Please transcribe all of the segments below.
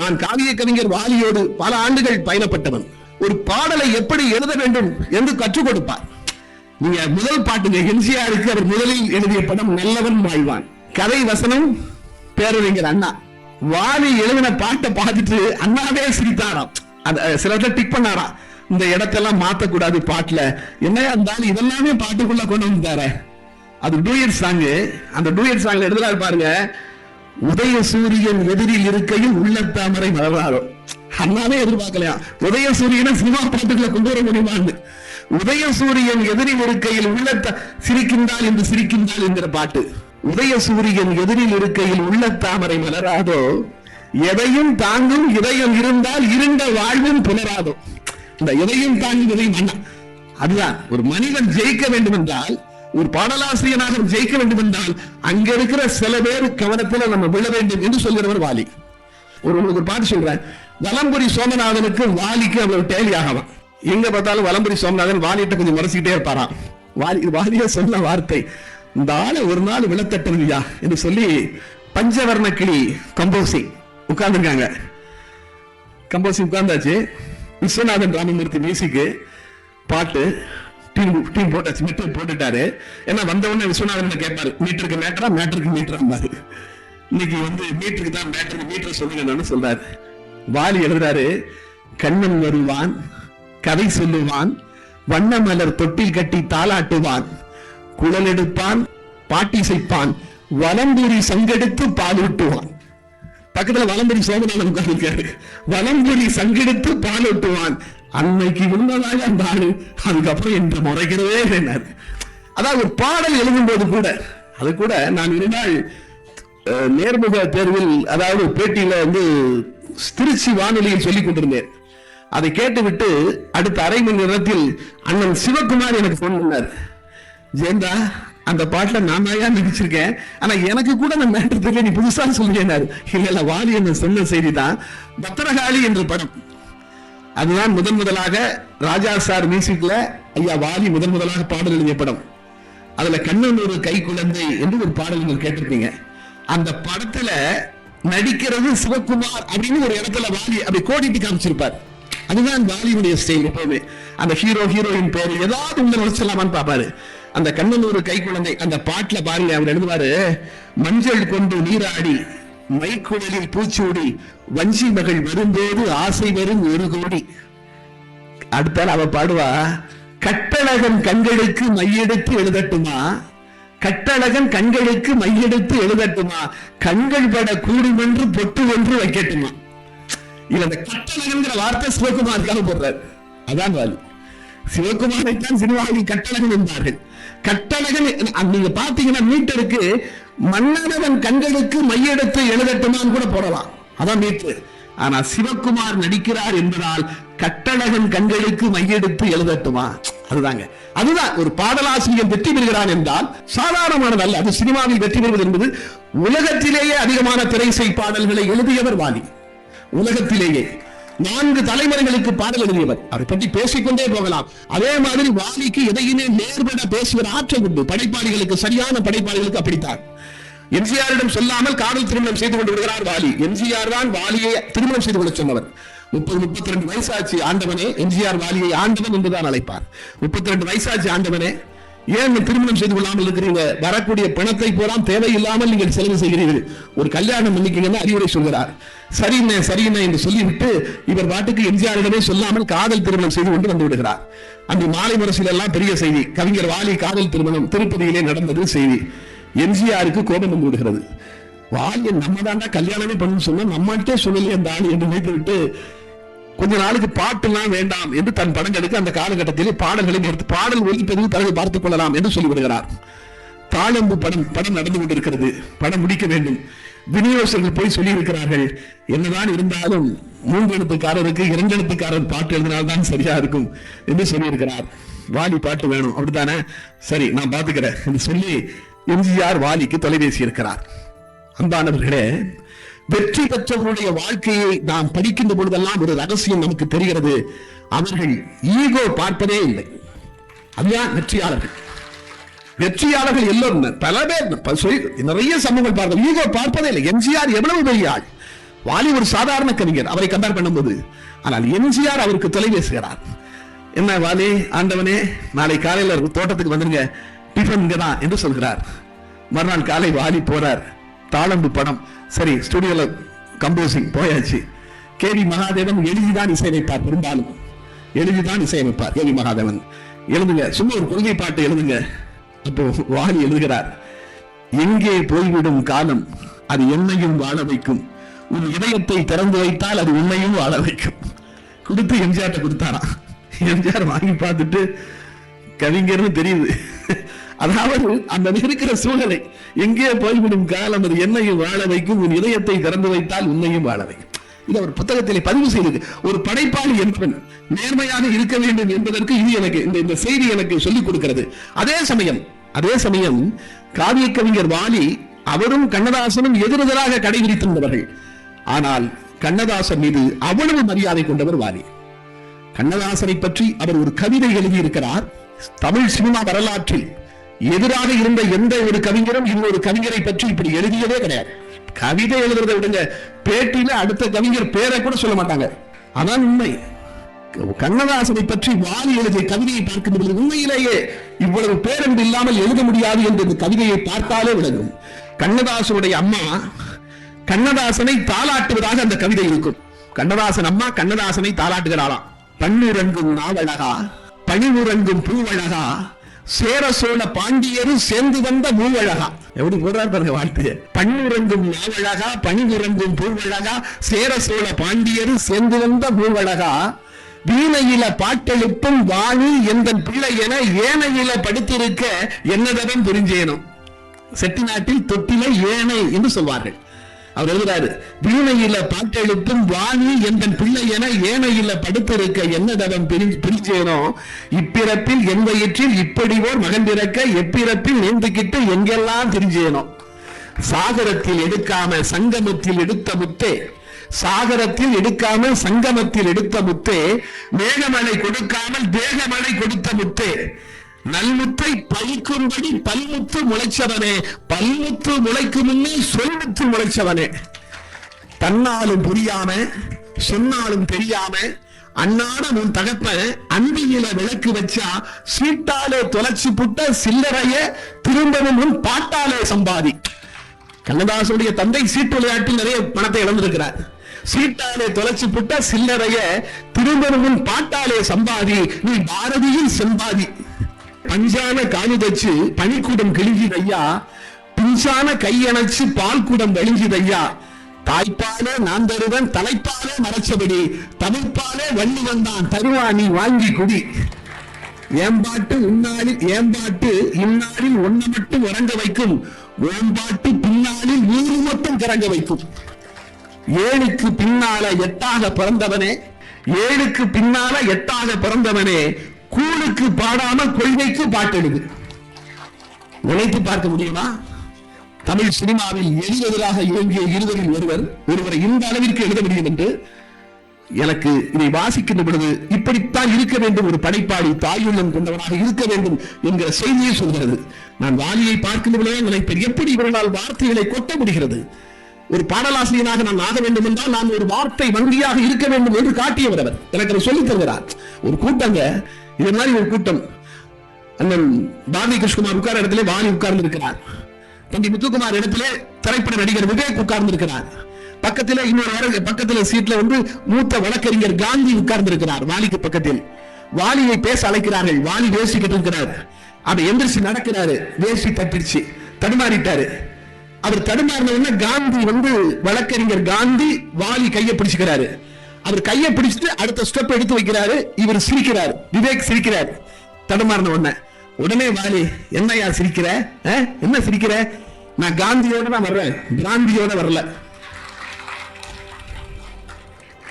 நான் காவிய கவிஞர் வாலியோடு பல ஆண்டுகள் பயணப்பட்டவன். ஒரு பாடலை எப்படி எழுத வேண்டும் என்று கற்றுக் கொடுப்பார். நீங்க முதல் பாட்டுங்க. எம்ஜிஆருக்கு அவர் முதலில் எழுதிய படம் நல்லவன் வாழ்வான். கதை வசனம் பேரறிஞர் அண்ணா. வாலி எழுதின பாட்டை பார்த்துட்டு அண்ணாவே சிரித்தாராம். அந்த சில இடத்துல டிக் பண்ணாராம் இந்த இடத்தெல்லாம் மாத்தக்கூடாது பாட்டுல. என்ன இருந்தாலும் இதெல்லாமே பாட்டுக்குள்ள கொண்டு வந்தார அது டூயட் சாங் அந்த டூயட் சாங்ல எழுதுறாரு பாருங்க. உதய சூரியன் எதிரில் இருக்கையில் உள்ளத்தாமரை மலர்றாரோ அண்ணாவே எதிர்பார்க்கலையா? உதய சூரியனை சினிமா பாட்டுகளை கொண்டு வர முடியுமான்னு. உதய சூரியன் எதிரில் இருக்கையில் உள்ளத்த சிரிக்கின்றால் என்று சிரிக்கின்றால் என்கிற பாட்டு. உதய சூரியன் எதிரில் இருக்கையில் உள்ளத்தாமரை மலராதோ? எதையும் தாங்கும் இதயம் இருந்தால் இருண்ட வாழ்வும் புலராதோ இந்த எதையும் தாங்கும் இதயம் அண்ணா. அதுதான் ஒரு மனிதன் ஜெயிக்க வேண்டும் என்றால் ஒரு பாடலாசிரியனாக ஜெயிக்க வேண்டும் என்றால் அங்க இருக்கிற சில பேர் கவனத்துல நம்ம விழ வேண்டும் என்று சொல்கிறவர் வாலி. ஒரு உங்களுக்கு ஒரு பாட்டு சொல்றேன் வலம்புரி சோமநாதனுக்கு வாலிக்கு அவ்வளவு டேலி ஆகலாம் எங்க பார்த்தாலும் வலம்புரி சோமநாதன் வாலிட்ட கொஞ்சம் முறைச்சிக்கிட்டே இருப்பாராம். வாலி வாலிய சொன்ன வார்த்தை. இந்த ஆளை ஒரு நாள் விழத்தட்டுவியா என்று சொல்லி பஞ்சவர்ண கிளி கம்போசிங் உட்கார்ந்துருக்காங்க. கம்போசிங் உட்கார்ந்தாச்சு. விஸ்வநாதன் ராமமூர்த்தி மியூசிக்கு பாட்டு டீம் டீம் போட்டாச்சு மீட்டர் போட்டுட்டாரு. ஏன்னா வந்த உடனே விஸ்வநாதன் கேட்பாரு மீட்டருக்கு மேட்டரா மேட்டருக்கு மீட்டரா பாரு. இன்னைக்கு வந்து மீட்டருக்கு தான் மேட்டருக்கு மீட்டர் சொல்லுங்கன்னு சொல்றாரு. வாலி எழுதுறாரு கண்ணன் வருவான் கதை சொல்லுவான் வண்ண மலர் தொட்டில் கட்டி தாளாட்டுவான் குழல் எடுப்பான் பாட்டி பாட்டிசைப்பான் வலம்பூரி சங்கெடுத்து பாலூட்டுவான். பக்கத்துல வலம்புரி சோமநாதன் உட்கார்ந்து வலம்புரி சங்கெடுத்து பாலூட்டுவான். அன்னைக்கு இருந்ததாக அந்த ஆளு அதுக்கப்புறம் என்று முறைக்கிறதே வேண்டாரு அதாவது ஒரு பாடல் எழுதும்போது கூட அது கூட நான் ஒரு நாள் நேர்முக தேர்வில் அதாவது பேட்டியில வந்து திருச்சி வானொலியில் சொல்லிக் கொண்டிருந்தேன். அதை கேட்டுவிட்டு அடுத்த அரை மணி நேரத்தில் அண்ணன் சிவகுமார் எனக்கு ஃபோன் பண்ணார். ஜெயந்தா அந்த பாட்டில் நான் தான் நடிச்சிருக்கேன்? ஆனால் எனக்கு கூட அந்த மேட்டர் தெரியல நீ புதுசாக சொல்லினாரு இல்லை இல்லை வாலி என்ன சொன்ன செய்தி தான். பத்திரகாளி என்ற படம். அதுதான் முதன் முதலாக ராஜா சார் மியூசிக்ல ஐயா வாலி முதன் முதலாக பாடல் எழுதிய படம். அதுல கண்ணன் ஒரு கை குழந்தை என்று ஒரு பாடல் நீங்கள் கேட்டிருப்பீங்க. அந்த படத்துல நடிக்கிறது சிவகுமார் அப்படின்னு ஒரு இடத்துல வாலி அப்படி கோடிட்டு காமிச்சிருப்பார். அதுதான் வாலியுடைய ஸ்டைல் எப்பவுமே. அந்த ஹீரோ ஹீரோயின் பேர் ஏதாவது உள்ள நுழைச்சலாமான்னு பாப்பாரு அந்த கண்ணன் ஒரு கை குழந்தை அந்த பாட்டுல பாருங்க அவர் எழுதுவாரு மஞ்சள் கொண்டு நீராடி மைக்குழலில் பூச்சூடி வஞ்சி மகள் வரும்போது ஆசை வரும் ஒரு கோடி. அடுத்தால அவ பாடுவா கட்டழகன் கண்களுக்கு மையெடுத்து எழுதட்டுமா? கட்டழகன் கண்களுக்கு மையெடுத்து எழுதட்டுமா? கண்கள் பட கூடுமென்று பொட்டு ஒன்று வைக்கட்டுமா? இல்ல அந்த கட்டழகன்கிற வார்த்தை சிவகுமாருக்காக போடுறாரு. அதான் வாலி. சிவகுமாரைத்தான் சினிமாவில் கட்டழகன் என்பார்கள். கட்டழகன் நீங்க பாத்தீங்கன்னா மீட்டருக்கு மன்னனவன் கண்களுக்கு மையெடுத்து எழுதட்டுமான்னு கூட போடலாம். அதான் மீட்டர் ஆனா சிவகுமார் நடிக்கிறார் என்பதால் கட்டழகன் கண்களுக்கு மையெடுத்து எழுதட்டுமா? அதுதாங்க. அதுதான் ஒரு பாடலாசிரியர் வெற்றி பெறுகிறான் என்றால் சாதாரணமானது அல்ல. அது சினிமாவில் வெற்றி பெறுவது என்பது உலகத்திலேயே அதிகமான திரைசை பாடல்களை எழுதியவர் வாலி. உலகத்திலேயே. நான்கு தலைமுறைகளுக்கு பாடல் எழுதியவர். அவரை பற்றி பேசிக்கொண்டே போகலாம். அதே மாதிரி வாலிக்கு எதையுமே நேர்பட பேசுகிற ஆற்றல் உண்டு. படைப்பாளிகளுக்கு சரியான படைப்பாளிகளுக்கு அப்படித்தான். எம்ஜிஆரிடம் சொல்லாமல் காதல் திருமணம் செய்து கொண்டு விடுகிறார் வாலி. எம்ஜிஆர் தான் வாலியை திருமணம் செய்து கொள்ள சொன்னவர். முப்பது முப்பத்தி ரெண்டு வயசாச்சு ஆண்டவனே. எம்ஜிஆர் வாலியை ஆண்டவன் என்றுதான் அழைப்பார். முப்பத்தி ரெண்டு வயசாச்சு ஆண்டவனே. ஏன் திருமணம் செய்து கொள்ளாமல் இருக்கிறீங்க? வரக்கூடிய பிணத்தை போலாம் தேவையில்லாமல் நீங்கள் செலவு செய்கிறீர்கள். ஒரு கல்யாணம் பண்ணிக்கீங்கன்னு அறிவுரை சொல்கிறார். சரிண்ணே சரிண்ணே என்று சொல்லிவிட்டு இவர் பாட்டுக்கு எம்ஜிஆரிடமே சொல்லாமல் காதல் திருமணம் செய்து கொண்டு வந்து விடுகிறார். அன்று மாலை முரசில் எல்லாம் பெரிய செய்தி. கவிஞர் வாலி காதல் திருமணம் திருப்பதியிலே நடந்தது செய்தி. எம்ஜிஆருக்கு கோபம் வந்து விடுகிறது. வாலியை நம்ம தாண்டா கல்யாணமே பண்ணு சொன்னா நம்மகிட்டே சொல்லலையே அந்த ஆள் என்று நினைத்து விட்டு கொஞ்ச நாளுக்கு பாட்டுலாம் வேண்டாம் என்று தன் படங்களுக்கு அந்த காலகட்டத்திலே பாடல்களை நிறுத்தி பாடல் ஒலிப்பதிவு பிறகு பார்த்துக் கொள்ளலாம் என்று சொல்லிவிடுகிறார் தாளம்பு படம் படம் நடந்து கொண்டிருக்கிறது. படம் முடிக்க வேண்டும். விநியோகர்கள் போய் சொல்லி இருக்கிறார்கள். என்னதான் இருந்தாலும் மூன்று எழுத்துக்காரருக்கு இரண்டு எழுத்துக்காரர் பாட்டு எழுதினால்தான் சரியா இருக்கும் என்று சொல்லியிருக்கிறார் வாலி பாட்டு வேணும். அப்படித்தானே? சரி நான் பாத்துக்கிறேன் என்று சொல்லி எம்ஜிஆர் வாலிக்கு தொலைபேசி இருக்கிறார். அன்பானவர்களே வெற்றி பெற்றவர்களுடைய வாழ்க்கையை நாம் படிக்கின்ற பொழுதெல்லாம் ஒரு ரகசியம் நமக்கு தெரிகிறது. அவர்கள் ஈகோ பார்ப்பதே இல்லை. அதுதான் வெற்றியாளர்கள். வெற்றியாளர்கள் எல்லோரும் பல பேர் நிறைய சமூகங்கள் பார்க்க ஈகோ பார்ப்பதே இல்லை. எம்ஜிஆர் எவ்வளவு பெரிய ஆள். வாலி ஒரு சாதாரண கவிஞர் அவரை கம்பேர் பண்ணும்போது. ஆனால் எம்ஜிஆர் அவருக்கு தொலை பேசுகிறார். என்ன வாலி ஆண்டவனே நாளை காலையில தோட்டத்துக்கு வந்துருங்க. டிஃபன் இங்கதான் என்று சொல்கிறார். மறுநாள் காலை வாலி போறார். தாளம்பு படம். சரி ஸ்டுடியோல கம்போசிங் போயாச்சு. கேவி மகாதேவன் எழுதிதான் இசையமைப்பார் பெரும்பாலும். எழுதிதான் இசையமைப்பார் கே வி மகாதேவன். எழுதுங்க சும்மா ஒரு கொள்கை பாட்டு எழுதுங்க. அப்போ வாணி எழுதுகிறார் எங்கே போய்விடும் காலம் அது என்னையும் வாழ வைக்கும். உன் இதயத்தை திறந்து வைத்தால் அது உன்னையும் வாழ வைக்கும். கொடுத்து எம்ஜிஆர்ட்ட கொடுத்தாரா எம்ஜிஆர் வாங்கி பார்த்துட்டு கவிஞர்னு தெரியுது. அதாவது அந்த இருக்கிற சூழலை எங்கே போய்விடும் காலம் அது என்னையும் வாழ வைக்கும் உன் இதயத்தை திறந்து வைத்தால் உன்னையும் வாழ வைக்கும். இது அவர் புத்தகத்திலே பதிவு செய்தது. ஒரு படைப்பாளி என்பவன் நேர்மையாக இருக்க வேண்டும் என்பதற்கு இது எனக்கு இந்த இந்த செய்தி எனக்கு சொல்லிக் கொடுக்கிறது. அதே சமயம் அதே சமயம் காவிய கவிஞர் வாலி அவரும் கண்ணதாசனும் எதிரெதிராக கடைபிடித்திருந்தவர்கள். ஆனால் கண்ணதாசன் மீது அவ்வளவு மரியாதை கொண்டவர் வாலி. கண்ணதாசனை பற்றி அவர் ஒரு கவிதை எழுதியிருக்கிறார் தமிழ் சினிமா வரலாற்றில். எதிராக இருந்த எந்த ஒரு கவிஞரும் இன்னொரு கவிஞரை பற்றி இப்படி எழுதியதே கிடையாது. கவிதை எழுதுறதை விடுங்க. பேட்டியில அடுத்த கவிஞர் பேரை கூட சொல்ல மாட்டாங்க. அதான் உண்மை. கண்ணதாசனை பற்றி வாலி எழுதிய கவிதையை பார்க்கும் பொழுது உண்மையிலேயே இவ்வளவு பேரன்பு இல்லாமல் எழுத முடியாது என்று இந்த கவிதையை பார்த்தாலே விளங்கும். கண்ணதாசனுடைய அம்மா கண்ணதாசனை தாளாட்டுவதாக அந்த கவிதை இருக்கும். கண்ணதாசன் அம்மா கண்ணதாசனை தாளாட்டுகிறாளாம். பண்ணுறங்கும் நாவழகா பணிவுறங்கும் பூவழகா சேர சோழ பாண்டியரும் சேர்ந்து வந்த மூவழகா. எப்படி போடுறாரு பாருங்க வாழ்த்து பன்னிரங்கும் நாவழகா பணிவுறங்கும் பூவழகா சேர சோழ பாண்டியரும் சேர்ந்து வந்த மூவழகா. வீணையில பாட்டெழுப்பும் வாணி எந்த பிள்ளை என ஏனையில படுத்திருக்க என்னதான் புரிஞ்சேனும்? செட்டிநாட்டில் தொட்டிலை ஏனை என்று சொல்வார்கள். அவர் எழுதுறாரு வீணையில பாட்டெழுப்பும் வாணி எந்த பிள்ளை என ஏனையில படுத்திருக்க என்னதவன் பிரிஞ்சேனோ? இப்பிறப்பில் என் வயிற்றில் இப்படி ஓர் மகன் பிறக்க எப்பிறப்பில் நேர்ந்துகிட்டு எங்கெல்லாம் திரிஞ்சேனோ சாகரத்தில் எடுக்காம சங்கமத்தில் எடுத்த முத்தே சாகரத்தில் எடுக்காமல் சங்கமத்தில் எடுத்த முத்தே மேகமலை கொடுக்காமல் தேகமலை கொடுத்த முத்தே நல்முத்தை பழிக்கும்படி பல்முத்து முளைச்சவனே பல்முத்து முளைக்கும் முன்னே சொல்முத்து முளைச்சவனே. தன்னாலும் புரியாம சொன்னாலும் தெரியாம அன்னாட உன் தகப்ப அன்பியில விளக்கு வச்சா சீட்டாலே தொலைச்சு புட்ட சில்லறைய திரும்பவும் உன் பாட்டாலே சம்பாதி. கண்ணதாசனுடைய தந்தை சீட்டு விளையாட்டில் நிறைய பணத்தை இழந்திருக்கிறார். சீட்டாலே தொலைச்சு புட்ட சில்லறைய திரும்பவும் பாட்டாலே சம்பாதி. நீ பாரதியின் சம்பாதி பஞ்சான காணிதச்சு பனிக்கூடம் கிழிஞ்சுதையா பிஞ்சான கையணைச்சு பால் கூடம் வெளிஞ்சுதையா தாய்ப்பாலே நான் தருவன் தலைப்பாலே மறைச்சபடி தமிழ்ப்பாலே வள்ளி வந்தான் தருவா நீ வாங்கி குடி. ஏம்பாட்டு உன்னாளில் ஏம்பாட்டு இந்நாளில் ஒன்ன மட்டும் உறங்க வைக்கும். ஓம்பாட்டு பின்னாளில் ஊரு மட்டும் கிறங்க வைக்கும். ஏழுக்கு பின்னால எட்டாக பிறந்தவனே ஏழுக்கு பின்னால எட்டாக பிறந்தவனே கூழுக்கு பாடாம கொள்கைக்கு பாட்டெழுது. நினைத்து பார்க்க முடியுமா? தமிழ் சினிமாவில் எதிரெதிராக இயங்கிய இருவரில் ஒருவர் ஒருவரை இந்த அளவிற்கு எழுத முடியும் என்று எனக்கு இதை வாசிக்கின்ற பொழுது இப்படித்தான் இருக்க வேண்டும் ஒரு படைப்பாளி தாயுள்ளம் கொண்டவனாக இருக்க வேண்டும் என்கிற செய்தியை சொல்கிறது. நான் வாலியை பார்க்கின்ற பொழுதே நினைப்பேன் எப்படி இவர்களால் வார்த்தைகளை கொட்ட முடிகிறது? ஒரு பாடலாசிரியனாக நான் ஆக வேண்டும் என்றால் நான் ஒரு வார்த்தை வங்கியாக இருக்க வேண்டும் என்று காட்டியவர் அவர். எனக்கு அதை சொல்லித் தருகிறார். ஒரு கூட்டங்க இது மாதிரி ஒரு கூட்டம். அண்ணன் பாரதி கிருஷ்ணகுமார் உட்கார இடத்துல வாணி உட்கார்ந்து இருக்கிறார் தம்பி முத்துக்குமார் இடத்துல திரைப்பட நடிகர் விவேக் உட்கார்ந்து இருக்கிறார் பக்கத்துல இன்னொரு பக்கத்துல சீட்ல வந்து மூத்த வழக்கறிஞர் காந்தி உட்கார்ந்து இருக்கிறார் வாலிக்கு பக்கத்தில். வாலியை பேச அழைக்கிறார்கள். வாலி பேசிக்கிட்டு இருக்கிறார். அவர் எந்திரிச்சு நடக்கிறாரு. வேசி தட்டிடுச்சு. தடுமாறிட்டாரு. அவர் தடுமாறின காந்தி வந்து வழக்கறிஞர் காந்தி வாலி கையை பிடிச்சுக்கிறாரு. அவர் கையை பிடிச்சிட்டு அடுத்த ஸ்டெப் எடுத்து வைக்கிறாரு. இவர் சிரிக்கிறார். விவேக் சிரிக்கிறார். தடுமாறின உடனே உடனே வாலி என்னையா சிரிக்கிற? என்ன சிரிக்கிற? நான் காந்தியோட நான் வர்றேன். காந்தியோட வரல.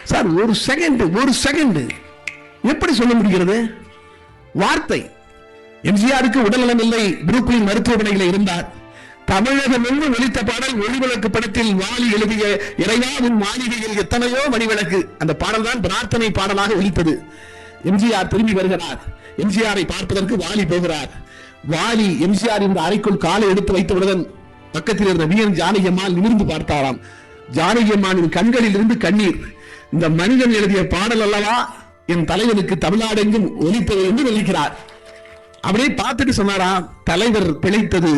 சார் ஒரு செகண்ட் ஒரு செகண்ட் எப்படி சொல்ல முடிகிறது? வார்த்தை. எம்ஜிஆருக்கு உடல்நலம் இல்லை புரூக்லின் மருத்துவமனையில் இருந்தார். தமிழகம் எங்கும் ஒலித்த பாடல் ஒளிவிளக்கு படத்தில் வாலி எழுதிய இறைவாவின் மாளிகையில் எத்தனையோ மணிவிளக்கு அந்த பாடல் தான் பிரார்த்தனை பாடலாக ஒலித்தது. எம்ஜிஆர் திரும்பி வருகிறார். எம்ஜிஆரை பார்ப்பதற்கு வாலி போகிறார். வாலி எம்ஜிஆர் இந்த அறைக்குள் காலை எடுத்து வைத்தவுடன் பக்கத்தில் இருந்த வீரன் ஜானகி அம்மாள் நிமிர்ந்து பார்த்தாராம். ஜானகி அம்மானின் கண்களில் இருந்து கண்ணீர். இந்த மனிதன் எழுதிய பாடல் அல்லவா? என் தலைவனுக்கு தமிழ்நாடெங்கும் ஒலித்தது என்று நினைக்கிறார். அப்படியே பார்த்துட்டு சொன்னாரா தலைவர் பிழைத்தது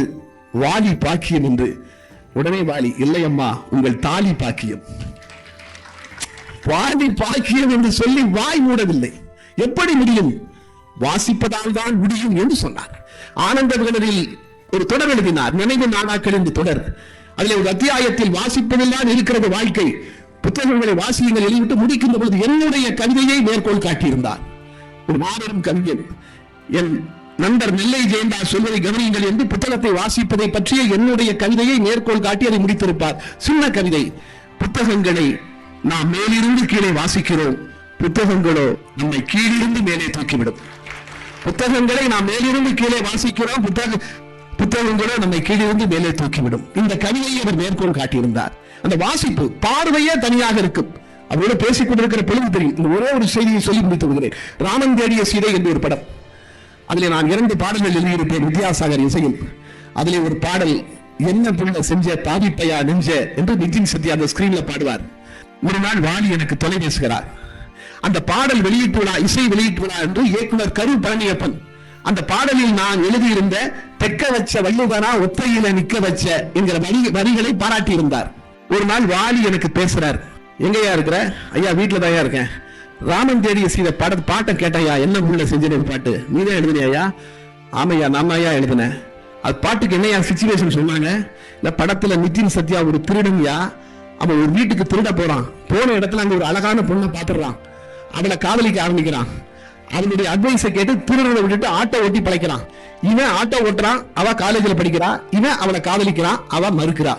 வாலி பாக்கியம் என்று. உடனே வாலி இல்லை அம்மா உங்கள் தாலி பாக்கியம். வாலி பாக்கியம் என்று சொல்லி வாய் மூடவில்லை. எப்படி முடியும்? வாசிப்பதால் தான் முடியும் என்று சொன்னார். ஆனந்த விகடனில் ஒரு தொடர் எழுதினார். நினைவு நாடாக்கள் என்று தொடர். அதில் ஒரு அத்தியாயத்தில் வாசிப்பதில்தான் இருக்கிறது வாழ்க்கை. புத்தகங்களை வாசியுங்கள் எழுதிவிட்டு முடிக்கின்ற பொழுது என்னுடைய கவிதையை மேற்கோள் காட்டியிருந்தார். ஒரு மாபெரும் கவிஞன். என் நண்பர் நெல்லை ஜெயந்தா சொல்வதை கவனியுங்கள் என்று புத்தகத்தை வாசிப்பதை பற்றிய என்னுடைய கவிதையை மேற்கோள் காட்டி அதை முடித்திருப்பார். சின்ன கவிதை. புத்தகங்களை நாம் மேலிருந்து கீழே வாசிக்கிறோம். புத்தகங்களோ நம்மை கீழிருந்து மேலே தூக்கிவிடும். புத்தகங்களை நாம் மேலிருந்து கீழே வாசிக்கிறோம். புத்தக புத்தகங்களோ நம்மை கீழிருந்து மேலே தூக்கிவிடும். இந்த கவிதையை அவர் மேற்கோள் காட்டியிருந்தார். அந்த வாசிப்பு பார்வையே தனியாக இருக்கும். அவரோட பேசிக் கொண்டிருக்கிற பொழுது தெரியும். ஒரே ஒரு செய்தியை சொல்லி முடித்து விடுகிறேன். ராமன் தேடிய சீதை என்று ஒரு படம். அதில் நான் இரண்டு பாடல்கள் எழுதியிருப்பேன் வித்யாசாகர் இசையில். அதில் ஒரு பாடல் என்ன புள்ள செஞ்ச தாவிப்பையா நெஞ்ச? என்று நிதின் சத்யா அந்த ஸ்கிரீன்ல பாடுவார். ஒரு நாள் வாலி எனக்கு தொலை பேசுகிறார் அந்த பாடல் வெளியீட்டு விழா இசை வெளியீட்டு விழா என்று இயக்குனர் கரு பழனியப்பன் அந்த பாடலில் நான் எழுதியிருந்த தெக்க வச்ச வள்ளுவனா ஒத்தையில நிக்க வச்ச என்கிற வரி வரிகளை பாராட்டியிருந்தார். ஒரு நாள் வாலி எனக்கு பேசுறார். எங்கயா இருக்கிற? ஐயா வீட்டுல தான் இருக்கேன். ராமன் தேடிய சீத பாட பாட்டை கேட்டாயா? என்ன உள்ள செஞ்சேன் பாட்டு? நீ தான் எழுதுனியா ஆமையா நாம ஐயா அது பாட்டுக்கு என்னையா சுச்சுவேஷன் சொன்னாங்க? இந்த படத்துல நிதின் சத்யா ஒரு திருடன்யா? அவன் ஒரு வீட்டுக்கு திருட போறான். போன இடத்துல அங்க ஒரு அழகான பொண்ணை பாத்துடுறான் அவளை காதலிக்க ஆரம்பிக்கிறான். அவனுடைய அட்வைஸை கேட்டு திருடனை விட்டுட்டு ஆட்டோ ஓட்டி பழைக்கிறான். இவன் ஆட்டோ ஓட்டுறான் அவ காலேஜில் படிக்கிறா. இவன் அவளை காதலிக்கிறான் அவ மறுக்கிறா.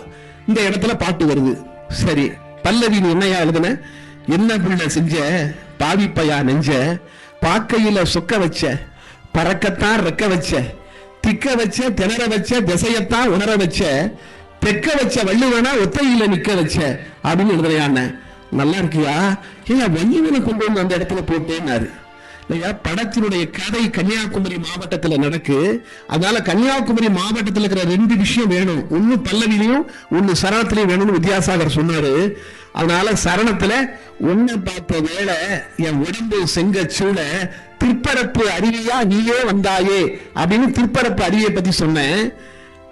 இந்த இடத்துல பாட்டு வருது. சரி பல்லவி நீ என்னையா எழுதுன? என்ன பிள்ளை செஞ்ச? பாவிப்பையா நெஞ்ச பாக்கையில சொக்க வச்ச பறக்கத்தான் ரெக்க வச்ச திக்க வச்ச திணற வச்ச திசையத்தான் உணர வச்ச தெக்க வச்ச வள்ளுவனா ஒத்தையில நிக்க வச்ச அப்படின்னு எழுதுறையான நல்லா இருக்கியா? ஏன் வள்ளுவனை கொண்டு வந்து அந்த இடத்துல போட்டேன்னாரு. இல்லையா படத்தினுடைய கதை கன்னியாகுமரி மாவட்டத்துல நடக்கு. அதனால கன்னியாகுமரி மாவட்டத்துல இருக்கிற ரெண்டு விஷயம் வேணும். ஒண்ணு பல்லவிலையும் ஒண்ணு சரணத்திலையும் வேணும்னு வித்யாசாகர் சொன்னாரு. அதனால சரணத்துல ஒன்ன பார்த்த வேலை என் உடம்பு செங்க சூழ திருப்பரப்பு அருவியா நீயே வந்தாயே அப்படின்னு திருப்பரப்பு அருவியை பத்தி சொன்னேன்.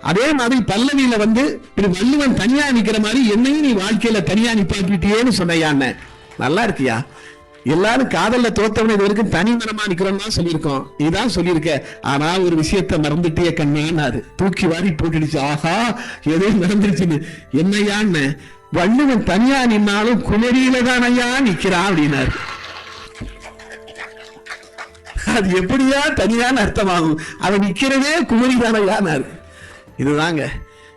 அதே மாதிரி பல்லவியில வந்து இப்படி வள்ளுவன் தனியா நிக்கிற மாதிரி என்னையும் நீ வாழ்க்கையில தனியா நிப்பாட்டிட்டியேன்னு சொன்னையான்னு நல்லா இருக்கியா? எல்லாரும் காதல்ல தோத்தவன இது வரைக்கும் தனிமரமா நிக்கிறோம் தான் சொல்லியிருக்கோம். இதான் சொல்லியிருக்க. ஆனா ஒரு விஷயத்த மறந்துட்டே கண்ணான்னாரு தூக்கி வாரி போட்டுடுச்சு. ஆஹா ஏதோ மறந்துடுச்சுன்னு. என்னையான்னு? வள்ளுவன் தனியா நின்னாலும் குமரியில தான் ஐயா நிக்கிறான் அப்படின்னாரு. அது எப்படியா தனியான அர்த்தமாகும். அவன் நிக்கிறதே குமரி தானையானாரு இதுதாங்க.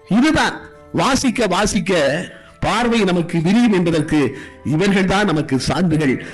இதுதான். வாசிக்க வாசிக்க பார்வை நமக்கு விரியும் என்பதற்கு இவர்கள் தான் நமக்கு சான்றுகள்.